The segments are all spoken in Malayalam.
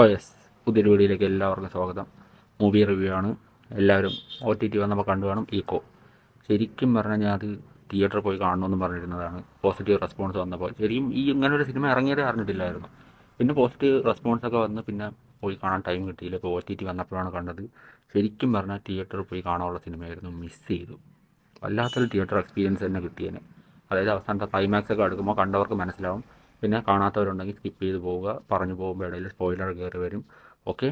സോ യെസ് പുതിയൊരു വീഡിയോയിലേക്ക് എല്ലാവർക്കും സ്വാഗതം. മൂവി റിവ്യൂ ആണ്. എല്ലാവരും ഒ ടി ടി വന്നപ്പോൾ കണ്ടു കാണും. ഈക്കോ ശരിക്കും പറഞ്ഞാൽ ഞാൻ അത് തിയേറ്ററിൽ പോയി കാണണമെന്ന് പറഞ്ഞിരുന്നതാണ്. പോസിറ്റീവ് റെസ്പോൺസ് വന്നപ്പോൾ ശരിക്കും ഈ ഇങ്ങനെ ഒരു സിനിമ ഇറങ്ങിയതേ അറിഞ്ഞിട്ടില്ലായിരുന്നു. പിന്നെ പോസിറ്റീവ് റെസ്പോൺസ് ഒക്കെ വന്ന് പിന്നെ പോയി കാണാൻ ടൈം കിട്ടിയില്ല. ഇപ്പോൾ ഒ ടി ടി വന്നപ്പോഴാണ് കണ്ടത്. ശരിക്കും പറഞ്ഞാൽ തിയേറ്ററിൽ പോയി കാണാനുള്ള സിനിമയായിരുന്നു മിസ് ചെയ്തു. വല്ലാത്തൊരു തിയേറ്റർ എക്സ്പീരിയൻസ് തന്നെ കിട്ടിയേനെ. അതായത് അവസാനത്തെ ക്ലൈമാക്സ് ഒക്കെ എടുക്കുമ്പോൾ കണ്ടവർക്ക് മനസ്സിലാവും. പിന്നെ കാണാത്തവരുണ്ടെങ്കിൽ സ്കിപ്പ് ചെയ്ത് പോവുക. പറഞ്ഞു പോകുമ്പോൾ ഇടയിൽ സ്പോയിലർ കയറി വരും. ഓക്കെ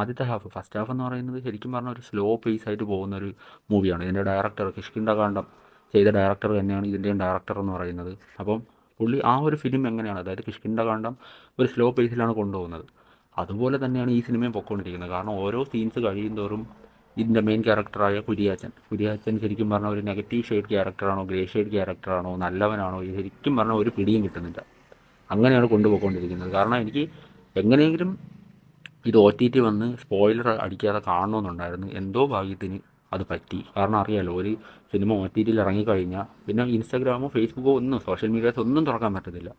ആദ്യത്തെ ഹാഫ് ഫസ്റ്റ് ഹാഫ് എന്ന് പറയുന്നത് ശരിക്കും പറഞ്ഞാൽ ഒരു സ്ലോ പേസ് ആയിട്ട് പോകുന്ന ഒരു മൂവിയാണ് ഇതിന്റെ ഡയറക്ടർ കിഷ്കിണ്ടകാന്ഡം ചെയ്ത ഡയറക്ടർ തന്നെയാണ് ഇതിന്റെയും ഡയറക്ടർ എന്ന് പറയുന്നത്. അപ്പം പുള്ളി ആ ഒരു ഫിലിം എങ്ങനെയാണ് അതായത് കിഷ്കിണ്ടകാന്ഡം ഒരു സ്ലോ പേസിലാണ് കൊണ്ടുപോകുന്നത്. അതുപോലെ തന്നെയാണ് ഈ സിനിമയും പൊക്കോണ്ടിരിക്കുന്നത്. കാരണം ഓരോ സീൻസ് കഴിയുന്തോറും ഇതിന്റെ മെയിൻ ക്യാരക്ടറായ കുരിയാച്ചൻ. കുരിയാച്ചൻ ശരിക്കും പറഞ്ഞാൽ ഒരു നെഗറ്റീവ് ഷെയ്ഡ് ക്യാരക്ടറാണോ ഗ്രേ ഷെയ്ഡ് ക്യാരക്ടറാണോ നല്ലവനാണോ ശരിക്കും പറഞ്ഞാൽ ഒരു പിടിയും കിട്ടുന്നില്ല. അങ്ങനെയാണ് കൊണ്ടുപോയിക്കൊണ്ടിരിക്കുന്നത്. കാരണം എനിക്ക് എങ്ങനെയെങ്കിലും ഇത് ഒ ടി ടി വന്ന് സ്പോയിലർ അടിക്കാതെ കാണണമെന്നുണ്ടായിരുന്നു എന്തോ ഭാഗ്യത്തിന് അത് പറ്റി. കാരണം അറിയാലോ ഒരു സിനിമ ഒ ടി ടിയിൽ ഇറങ്ങിക്കഴിഞ്ഞാൽ പിന്നെ ഇൻസ്റ്റാഗ്രാമോ ഫേസ്ബുക്കോ ഒന്നും സോഷ്യൽ മീഡിയാസ് ഒന്നും തുറക്കാൻ പറ്റത്തില്ല.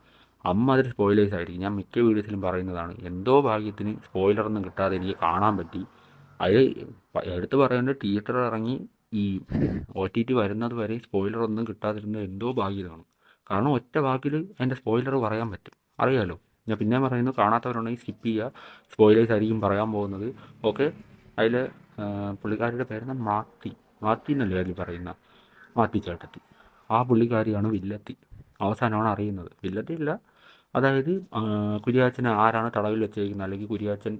അമ്മ അതിൽ സ്പോയിലേഴ്സ് ആയിരിക്കും. ഞാൻ മിക്ക വീഡിയോസിലും പറയുന്നതാണ് എന്തോ ഭാഗ്യത്തിന് സ്പോയിലറൊന്നും കിട്ടാതെ എനിക്ക് കാണാൻ പറ്റി. അത് എടുത്തു പറയേണ്ട തിയേറ്ററിൽ ഇറങ്ങി ഈ ഒ ടി ടി വരുന്നത് വരെ സ്പോയിലർ ഒന്നും കിട്ടാതിരുന്നത് എന്തോ ഭാഗ്യമാണ്. കാരണം ഒറ്റ വാക്കിൽ അതിന്റെ സ്പോയിലർ പറയാൻ പറ്റും. അറിയാലോ? ഞാൻ പിന്നെ പറയുന്നു കാണാത്തവരുണ്ടെങ്കിൽ സ്കിപ്പ് ചെയ്യുക. സ്പോയിലേഴ്സ് ആയിരിക്കും പറയാൻ പോകുന്നത്. ഓക്കെ അതിൽ പുള്ളിക്കാരിയുടെ പേരെന്ന മാത്തി മാത്തി എന്നല്ലേ അതിൽ പറയുന്ന? മാത്തി ചേട്ടത്തി. ആ പുള്ളിക്കാരിയാണ് വില്ലത്തി. അവസാനമാണ് അറിയുന്നത്. വില്ലത്തി ഇല്ല അതായത് കുര്യാച്ചൻ ആരാണ് തടവിൽ വെച്ചേക്കുന്നത്? അല്ലെങ്കിൽ കുരിയാച്ചൻ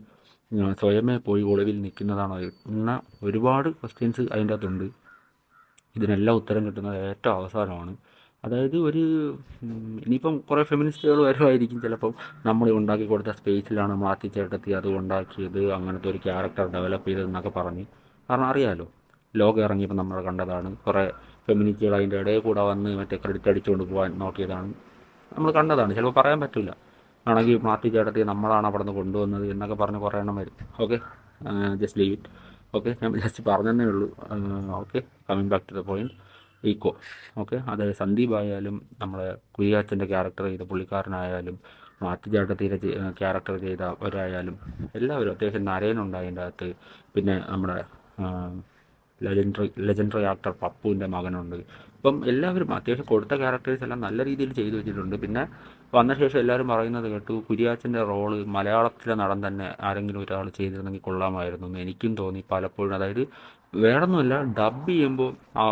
സ്വയമേ പോയി ഒളിവിൽ നിൽക്കുന്നതാണോ എന്ന ഒരുപാട് ക്വസ്റ്റ്യൻസ് അതിന്റെ അകത്തുണ്ട്. ഇതിനെല്ലാം ഉത്തരം കിട്ടുന്നത് ഏറ്റവും അവസാനമാണ്. അതായത് ഒരു ഇനിയിപ്പം കുറേ ഫെമിനിസ്റ്റുകൾ വരുമായിരിക്കും ചിലപ്പം. നമ്മൾ ഉണ്ടാക്കി കൊടുത്ത സ്പേസിലാണ് മാറ്റി ചേട്ടത്തി അത് ഉണ്ടാക്കിയത് അങ്ങനത്തെ ഒരു ക്യാരക്ടർ ഡെവലപ്പ് ചെയ്തതെന്നൊക്കെ പറഞ്ഞ്. കാരണം അറിയാമല്ലോ ലോകം ഇറങ്ങിയപ്പോൾ നമ്മൾ കണ്ടതാണ്. കുറേ ഫെമിനിസ്റ്റുകൾ അതിന്റെ ഇടയിൽ കൂടെ വന്ന് മറ്റേ ക്രെഡിറ്റ് അടിച്ചുകൊണ്ട് പോകാൻ നോക്കിയതാണ്. നമ്മൾ കണ്ടതാണ്. ചിലപ്പോൾ പറയാൻ പറ്റില്ല. ആണെങ്കിൽ മാറ്റി ചേട്ടത്തി നമ്മളാണ് അവിടെ നിന്ന് കൊണ്ടുവന്നത് എന്നൊക്കെ പറഞ്ഞ് കുറേ എണ്ണം വരും. Okay just leave it okay ഞാൻ ജസ്റ്റ് പറഞ്ഞതേ ഉള്ളൂ. Okay coming back to the point Eeco okay അത് സന്ദീപ് ആയാലും നമ്മളെ കുരിയാച്ചന്റെ ക്യാരക്ടർ ചെയ്ത പുള്ളിക്കാരനായാലും മാറ്റുചാട്ടത്തിന്റെ ക്യാരക്ടർ ചെയ്തവരായാലും എല്ലാവരും അത്യാവശ്യം നരേനുണ്ടായതിന്റെ അകത്ത്. പിന്നെ നമ്മുടെ ലെജൻഡറി ലെജൻഡറി ആക്ടർ പപ്പുവിന്റെ മകനുണ്ട്. അപ്പം എല്ലാവരും അത്യാവശ്യം കൊടുത്ത ക്യാരക്ടേഴ്സ് എല്ലാം നല്ല രീതിയിൽ ചെയ്തു വെച്ചിട്ടുണ്ട്. പിന്നെ വന്ന ശേഷം എല്ലാവരും പറയുന്നത് കേട്ടു കുര്യാച്ചന്റെ റോൾ മലയാളത്തിലെ നടൻ തന്നെ ആരെങ്കിലും ഒരാൾ ചെയ്തിരുന്നെങ്കിൽ കൊള്ളാമായിരുന്നു എന്ന് എനിക്കും തോന്നി പലപ്പോഴും. അതായത് വേറൊന്നുമല്ല ഡബ് ചെയ്യുമ്പോൾ ആ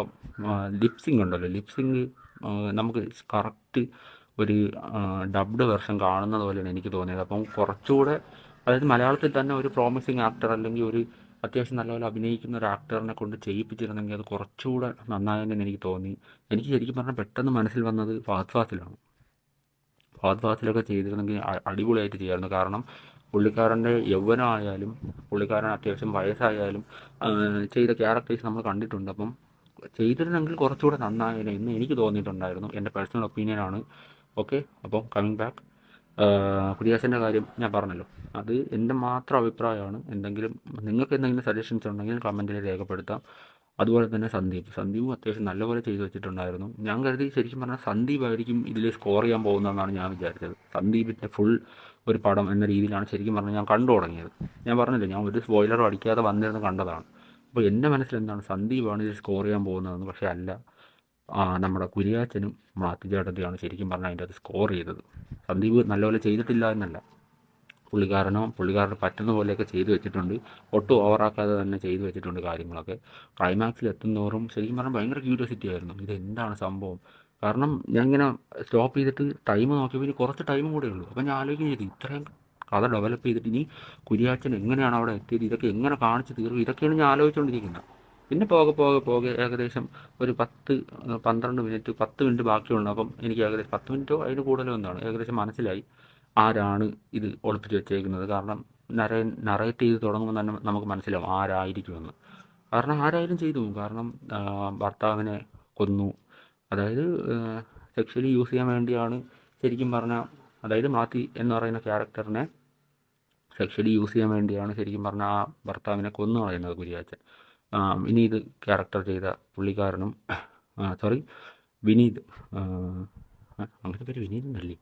ലിപ്സിങ് ഉണ്ടല്ലോ. ലിപ്സിങ് നമുക്ക് കറക്റ്റ് ഒരു ഡബ്ഡ് വെർഷൻ കാണുന്നത് പോലെയാണ് എനിക്ക് തോന്നിയത്. അപ്പം കുറച്ചുകൂടെ അതായത് മലയാളത്തിൽ തന്നെ ഒരു പ്രോമിസിങ് ആക്ടർ അല്ലെങ്കിൽ ഒരു അത്യാവശ്യം നല്ലപോലെ അഭിനയിക്കുന്ന ഒരു ആക്ടറിനെ കൊണ്ട് ചെയ്യിപ്പിച്ചിരുന്നെങ്കിൽ അത് കുറച്ചുകൂടെ നന്നായെന്ന് എനിക്ക് തോന്നി. എനിക്ക് ശരിക്കും പറഞ്ഞാൽ പെട്ടെന്ന് മനസ്സിൽ വന്നത് ഫഹദ് ഫാസിലാണ്. ഫഹദ് ഫാസിലൊക്കെ ചെയ്തിരുന്നെങ്കിൽ അടിപൊളിയായിട്ട് ചെയ്യാമായിരുന്നു കാരണം പുള്ളിക്കാരന്റെ യൗവനമായാലും പുള്ളിക്കാരൻ അത്യാവശ്യം വയസ്സായാലും ചെയ്ത ക്യാരക്ടേഴ്സ് നമ്മൾ കണ്ടിട്ടുണ്ട്. അപ്പം ചെയ്തിരുന്നെങ്കിൽ കുറച്ചുകൂടെ നന്നായേനെ എന്ന് എനിക്ക് തോന്നിയിട്ടുണ്ടായിരുന്നു. എന്റെ പേഴ്സണൽ ഒപ്പീനിയനാണ് ഓക്കെ അപ്പം കമ്മിങ് ബാക്ക് കുര്യാസിന്റെ കാര്യം ഞാൻ പറഞ്ഞല്ലോ. അത് എന്റെ മാത്രം അഭിപ്രായമാണ്. എന്തെങ്കിലും നിങ്ങൾക്ക് എന്തെങ്കിലും സജഷൻസ് ഉണ്ടെങ്കിൽ കമന്റിൽ രേഖപ്പെടുത്താം. അതുപോലെ തന്നെ സന്ദീപ്. സന്ദീപും അത്യാവശ്യം നല്ലപോലെ ചെയ്തു വെച്ചിട്ടുണ്ടായിരുന്നു. ഞാൻ കരുതി ശരിക്കും പറഞ്ഞാൽ സന്ദീപ് ആയിരിക്കും ഇതിൽ സ്കോർ ചെയ്യാൻ പോകുന്നതെന്നാണ് ഞാൻ വിചാരിച്ചത്. സന്ദീപിന്റെ ഫുൾ ഒരു പടം എന്ന രീതിയിലാണ് ശരിക്കും പറഞ്ഞാൽ ഞാൻ കണ്ടു തുടങ്ങിയത്. ഞാൻ പറഞ്ഞില്ല ഞാൻ ഒരു സ്പോയിലറും അടിക്കാതെ വന്നിരുന്ന് കണ്ടതാണ്. അപ്പോൾ എന്റെ മനസ്സിൽ എന്താണ്? സന്ദീപാണ് ഇതിൽ സ്കോർ ചെയ്യാൻ പോകുന്നതെന്ന്. പക്ഷേ അല്ല. നമ്മുടെ കുരിയാച്ചനും മാത്തിച്ചേട്ടത്തിയാണ് ശരിക്കും പറഞ്ഞാൽ അതിന്റെ അത് സ്കോർ ചെയ്തത്. സന്ദീപ് നല്ലപോലെ ചെയ്തിട്ടില്ല എന്നല്ല. പുള്ളിക്കാരനോ പുള്ളിക്കാരന് പറ്റുന്ന പോലെയൊക്കെ ചെയ്തു വെച്ചിട്ടുണ്ട്. ഒട്ടും ഓവറാക്കാതെ തന്നെ ചെയ്തു വെച്ചിട്ടുണ്ട് കാര്യങ്ങളൊക്കെ. ക്ലൈമാക്സിൽ എത്തുന്നതോറും ശരിക്കും പറഞ്ഞാൽ ഭയങ്കര ക്യൂരിയോസിറ്റി ആയിരുന്നു. ഇത് എന്താണ് സംഭവം? കാരണം ഞാൻ ഇങ്ങനെ സ്റ്റോപ്പ് ചെയ്തിട്ട് ടൈം നോക്കിയപ്പോൾ ഇനി കുറച്ച് ടൈം കൂടെ ഉള്ളൂ. അപ്പോൾ ഞാൻ ആലോചിക്കുകയും ചെയ്തു ഇത്രയും കഥ ഡെവലപ്പ് ചെയ്തിട്ട് ഇനി കുരിയാച്ചൻ എങ്ങനെയാണ് അവിടെ എത്തിയത്? ഇതൊക്കെ എങ്ങനെ കാണിച്ച് തീർക്കും? ഇതൊക്കെയാണ് ഞാൻ ആലോചിച്ചുകൊണ്ടിരിക്കുന്നത് പിന്നെ പോകെ പോകെ പോകെ. ഏകദേശം ഒരു പത്ത് പന്ത്രണ്ട് മിനിറ്റ് പത്ത് മിനിറ്റ് ബാക്കിയുള്ള. അപ്പം എനിക്ക് ഏകദേശം പത്ത് മിനിറ്റോ അതിന് കൂടുതലോ എന്താണ്? ഏകദേശം മനസ്സിലായി ആരാണ് ഇത് ഒളിപ്പിച്ച് വെച്ചേക്കുന്നത്. കാരണം നരേ നറേറ്റ് ചെയ്ത് തുടങ്ങുമ്പോൾ തന്നെ നമുക്ക് മനസ്സിലാവും ആരായിരിക്കുമെന്ന്. കാരണം ആരായാലും ചെയ്തു. കാരണം ഭർത്താവിനെ കൊന്നു. അതായത് സെക്ഷലി യൂസ് ചെയ്യാൻ വേണ്ടിയാണ് ശരിക്കും പറഞ്ഞാൽ അതായത് മാത്തി എന്ന് പറയുന്ന ക്യാരക്ടറിനെ സെക്ഷലി യൂസ് ചെയ്യാൻ വേണ്ടിയാണ് ശരിക്കും പറഞ്ഞാൽ ആ ഭർത്താവിനെ കൊന്നു കളയുന്നത് കുരിയാച്ചൻ. വിനീത് ക്യാരക്ടർ ചെയ്ത പുള്ളിക്കാരനും സോറി വിനീത് അങ്ങനത്തെ അങ്ങനെ പേര് വിനീത് എന്നല്ലേ?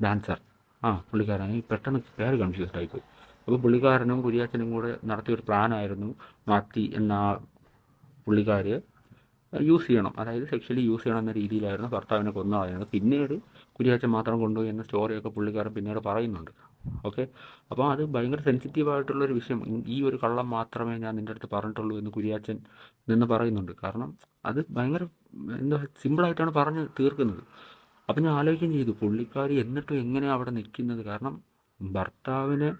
ഡാൻസർ ആ പുള്ളിക്കാരൻ. പെട്ടെന്ന് പേര് കൺഫ്യൂസ്ഡ് ആയിപ്പോയി അപ്പോൾ പുള്ളിക്കാരനും കുര്യാച്ചനും കൂടെ നടത്തിയൊരു പ്ലാനായിരുന്നു മാത്തി എന്ന പുള്ളിക്കാർ യൂസ് ചെയ്യണം. അതായത് സെക്ഷലി യൂസ് ചെയ്യണം എന്ന രീതിയിലായിരുന്നു ഭർത്താവിനെ കൊന്നു കളയുന്നത് പിന്നീട് കുരിയാച്ച മാത്രം കൊണ്ടുപോയി എന്ന സ്റ്റോറിയൊക്കെ പുള്ളിക്കാരൻ പിന്നീട് പറയുന്നുണ്ട്. ഓക്കെ അപ്പോൾ അത് ഭയങ്കര സെൻസിറ്റീവ് ആയിട്ടുള്ളൊരു വിഷയം. ഈ ഒരു കള്ളം മാത്രമേ ഞാൻ നിന്റെ അടുത്ത് പറഞ്ഞിട്ടുള്ളൂ എന്ന് കുര്യാച്ചൻ നിന്ന് പറയുന്നുണ്ട്. കാരണം അത് ഭയങ്കര എന്താ സിമ്പിളായിട്ടാണ് പറഞ്ഞ് തീർക്കുന്നത്. അപ്പം ഞാൻ ആലോചിക്കുകയും ചെയ്തു. പുള്ളിക്കാരി എന്നിട്ടും എങ്ങനെയാണ് അവിടെ നിൽക്കുന്നത്? കാരണം ഭർത്താവിനെ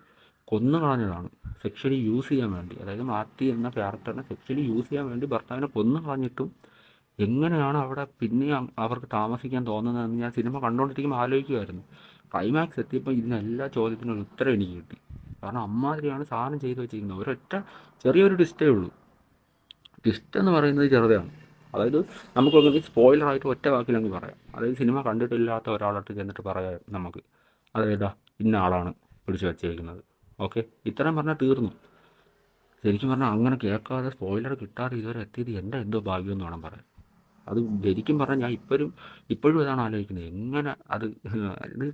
കൊന്നു കളഞ്ഞതാണ്. സെക്ഷലി യൂസ് ചെയ്യാൻ വേണ്ടി. അതായത് മാർട്ടി എന്ന ക്യാരക്ടറിനെ സെക്ഷലി യൂസ് ചെയ്യാൻ വേണ്ടി ഭർത്താവിനെ കൊന്നു കളഞ്ഞിട്ടും എങ്ങനെയാണ് അവിടെ പിന്നെ അവർക്ക് താമസിക്കാൻ തോന്നുന്നതെന്ന് ഞാൻ സിനിമ കണ്ടുകൊണ്ടിരിക്കുമ്പോൾ ആലോചിക്കുമായിരുന്നു ക്ലൈമാക്സ് എത്തിയപ്പോൾ ഇതിന് എല്ലാ ചോദ്യത്തിനും ഉത്തരം എനിക്ക് കിട്ടി. കാരണം അമ്മാതിരിയാണ് സാധനം ചെയ്തു വെച്ചിരിക്കുന്നത്. ഒരൊറ്റ ചെറിയൊരു ഡിസ്റ്റേ ഉള്ളൂ. ട്വിസ്റ്റ് എന്ന് പറയുന്നത് ചെറുതാണ്. അതായത് നമുക്ക് സ്പോയിലറായിട്ട് ഒറ്റ വാക്കിലങ്ങ് പറയാം. അതായത് സിനിമ കണ്ടിട്ടില്ലാത്ത ഒരാളായിട്ട് ചെന്നിട്ട് പറയാം നമുക്ക്. അതായത് ഇന്ന ആളാണ് പിടിച്ചു വച്ചേക്കുന്നത്. ഓക്കെ. ഇത്രയും പറഞ്ഞാൽ തീർന്നു. ശരിക്കും പറഞ്ഞാൽ അങ്ങനെ കേൾക്കാതെ സ്പോയിലർ കിട്ടാതെ ഇതുവരെ എത്തിയത് എന്റെ എന്തോ ഭാഗ്യം എന്ന് വേണം പറയാൻ. അത് ശരിക്കും പറഞ്ഞാൽ ഞാൻ ഇപ്പോഴും ഇപ്പോഴും ഇതാണ് ആലോചിക്കുന്നത്. എങ്ങനെ അത് ഇത്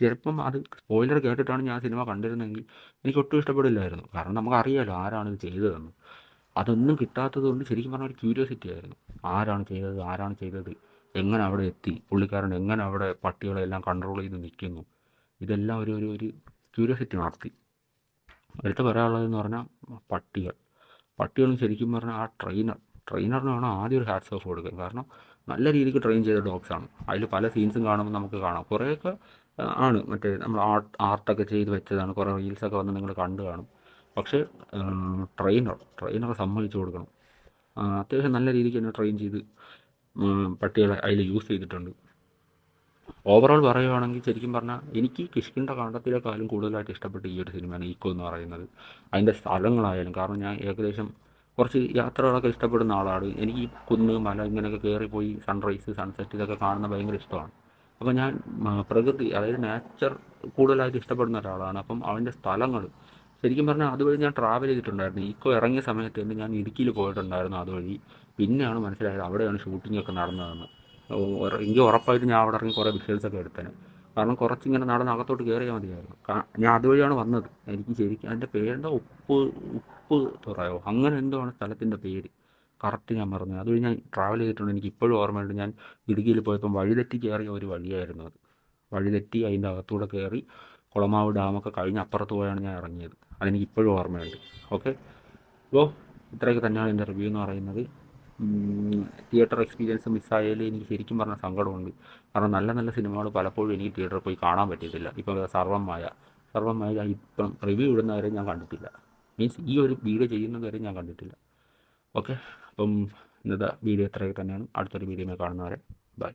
ചിലപ്പം അത് സ്പോയിലർ കേട്ടിട്ടാണ് ഞാൻ സിനിമ കണ്ടിരുന്നെങ്കിൽ എനിക്ക് ഒട്ടും ഇഷ്ടപ്പെടില്ലായിരുന്നു. കാരണം നമുക്കറിയാമല്ലോ ആരാണ് ഇത് ചെയ്തതെന്ന്. അതൊന്നും കിട്ടാത്തത് കൊണ്ട് ശരിക്കും പറഞ്ഞാൽ ഒരു ക്യൂരിയോസിറ്റി ആയിരുന്നു. ആരാണ് ചെയ്തത് ആരാണ് ചെയ്തത് എങ്ങനെ അവിടെ എത്തി പുള്ളിക്കാരൻ എങ്ങനെ അവിടെ പട്ടികളെല്ലാം കൺട്രോൾ ചെയ്ത് നിൽക്കുന്നു. ഇതെല്ലാം ഒരു ഒരു ക്യൂരിയോസിറ്റി നടത്തി. അടുത്ത പറയാനുള്ളതെന്ന് പറഞ്ഞാൽ പട്ടികൾ. പട്ടികളും ശരിക്കും പറഞ്ഞാൽ ആ ട്രെയിനർ ട്രെയിനറിന് വേണം ആദ്യം ഒരു ഹാറ്റ്സ് ഓഫ് കൊടുക്കുക കാരണം നല്ല രീതിക്ക് ട്രെയിൻ ചെയ്ത ഡോഗ്സാണ് അതിൽ പല സീൻസും കാണുമ്പോൾ നമുക്ക് കാണാം. കുറേയൊക്കെ ആണ്. മറ്റേ നമ്മൾ ആർട്ട് ആർട്ടൊക്കെ ചെയ്ത് വെച്ചതാണ്. കുറേ റീൽസൊക്കെ വന്ന് നിങ്ങൾ കണ്ടു കാണും. പക്ഷേ ട്രെയിനർ ട്രെയിനറെ സമ്മതിച്ചു കൊടുക്കണം. അത്യാവശ്യം നല്ല രീതിക്ക് തന്നെ ട്രെയിൻ ചെയ്ത് പട്ടികളെ അതിൽ യൂസ് ചെയ്തിട്ടുണ്ട്. ഓവറോൾ പറയുവാണെങ്കിൽ ശരിക്കും പറഞ്ഞാൽ എനിക്ക് കിഷ്കിണ്ട കാണ്ടത്തിലേക്കാളും കൂടുതലായിട്ട് ഇഷ്ടപ്പെട്ട ഈ ഒരു സിനിമയാണ് ഈക്കോ എന്ന് പറയുന്നത്. അതിന്റെ സ്ഥലങ്ങളായാലും കാരണം ഞാൻ ഏകദേശം കുറച്ച് യാത്രകളൊക്കെ ഇഷ്ടപ്പെടുന്ന ആളാണ്. എനിക്ക് ഈ കുന്ന് മല ഇങ്ങനെയൊക്കെ കയറിപ്പോയി സൺറൈസ് സൺസെറ്റ് ഇതൊക്കെ കാണുന്ന ഭയങ്കര ഇഷ്ടമാണ്. അപ്പോൾ ഞാൻ പ്രകൃതി അതായത് നേച്ചർ കൂടുതലായിട്ട് ഇഷ്ടപ്പെടുന്ന ഒരാളാണ്. അപ്പം അവന്റെ സ്ഥലങ്ങൾ ശരിക്കും പറഞ്ഞാൽ അതുവഴി ഞാൻ ട്രാവൽ ചെയ്തിട്ടുണ്ടായിരുന്നു. ഈക്കോ ഇറങ്ങിയ സമയത്ത് തന്നെ ഞാൻ ഇടുക്കിയിൽ പോയിട്ടുണ്ടായിരുന്നു അതുവഴി. പിന്നെയാണ് മനസ്സിലായത് അവിടെയാണ് ഷൂട്ടിംഗ് ഒക്കെ നടന്നതെന്ന്. എങ്കിൽ ഉറപ്പായിട്ട് ഞാൻ അവിടെ ഇറങ്ങി കുറേ വിഷ്വൽസ് ഒക്കെ എടുത്തേനെ. കാരണം കുറച്ചിങ്ങനെ നടന്ന് അകത്തോട്ട് കയറിയാൽ മതിയായിരുന്നു. ഞാൻ അതുവഴിയാണ് വന്നത്. എനിക്ക് ശരിക്കും അതിന്റെ പേരെന്താ ഉപ്പ് ഉപ്പ് തുറയോ അങ്ങനെ എന്തോ ആണ് സ്ഥലത്തിന്റെ പേര്? കറക്റ്റ് ഞാൻ മറന്നു. അതുവഴി ഞാൻ ട്രാവൽ ചെയ്തിട്ടുണ്ട്. എനിക്ക് ഇപ്പോഴും ഓർമ്മയുണ്ട്. ഞാൻ ഇടുക്കിയിൽ പോയപ്പം വഴിതെറ്റി കയറിയ ഒരു വഴിയായിരുന്നു അത്. വഴിതെറ്റി അതിന്റെ അകത്തൂടെ കയറി കുളമാവ് ഡാമൊക്കെ കഴിഞ്ഞ് അപ്പുറത്ത് പോയാണ് ഞാൻ ഇറങ്ങിയത്. അതെനിക്ക് ഇപ്പോഴും ഓർമ്മയുണ്ട്. ഓക്കെ അപ്പോൾ ഇത്രയൊക്കെ തന്നെയാണ് എന്റെ റിവ്യൂ എന്ന് പറയുന്നത്. തിയേറ്റർ എക്സ്പീരിയൻസ് മിസ്സായാൽ എനിക്ക് ശരിക്കും പറഞ്ഞ സങ്കടമുണ്ട്. കാരണം നല്ല നല്ല സിനിമകൾ പലപ്പോഴും എനിക്ക് തിയേറ്ററിൽ പോയി കാണാൻ പറ്റിയിട്ടില്ല ഇപ്പോൾ സർവമായ സർവമായ ഇപ്പം റിവ്യൂ ഇടുന്നവരെ ഞാൻ കണ്ടിട്ടില്ല. മീൻസ് ഈ ഒരു വീഡിയോ ചെയ്യുന്നവരെ ഞാൻ കണ്ടിട്ടില്ല. ഓക്കെ അപ്പം ഇന്നത്തെ വീഡിയോ ഇത്രയൊക്കെ തന്നെയാണ്. അടുത്തൊരു വീഡിയോ കാണുന്നവരെ ബൈ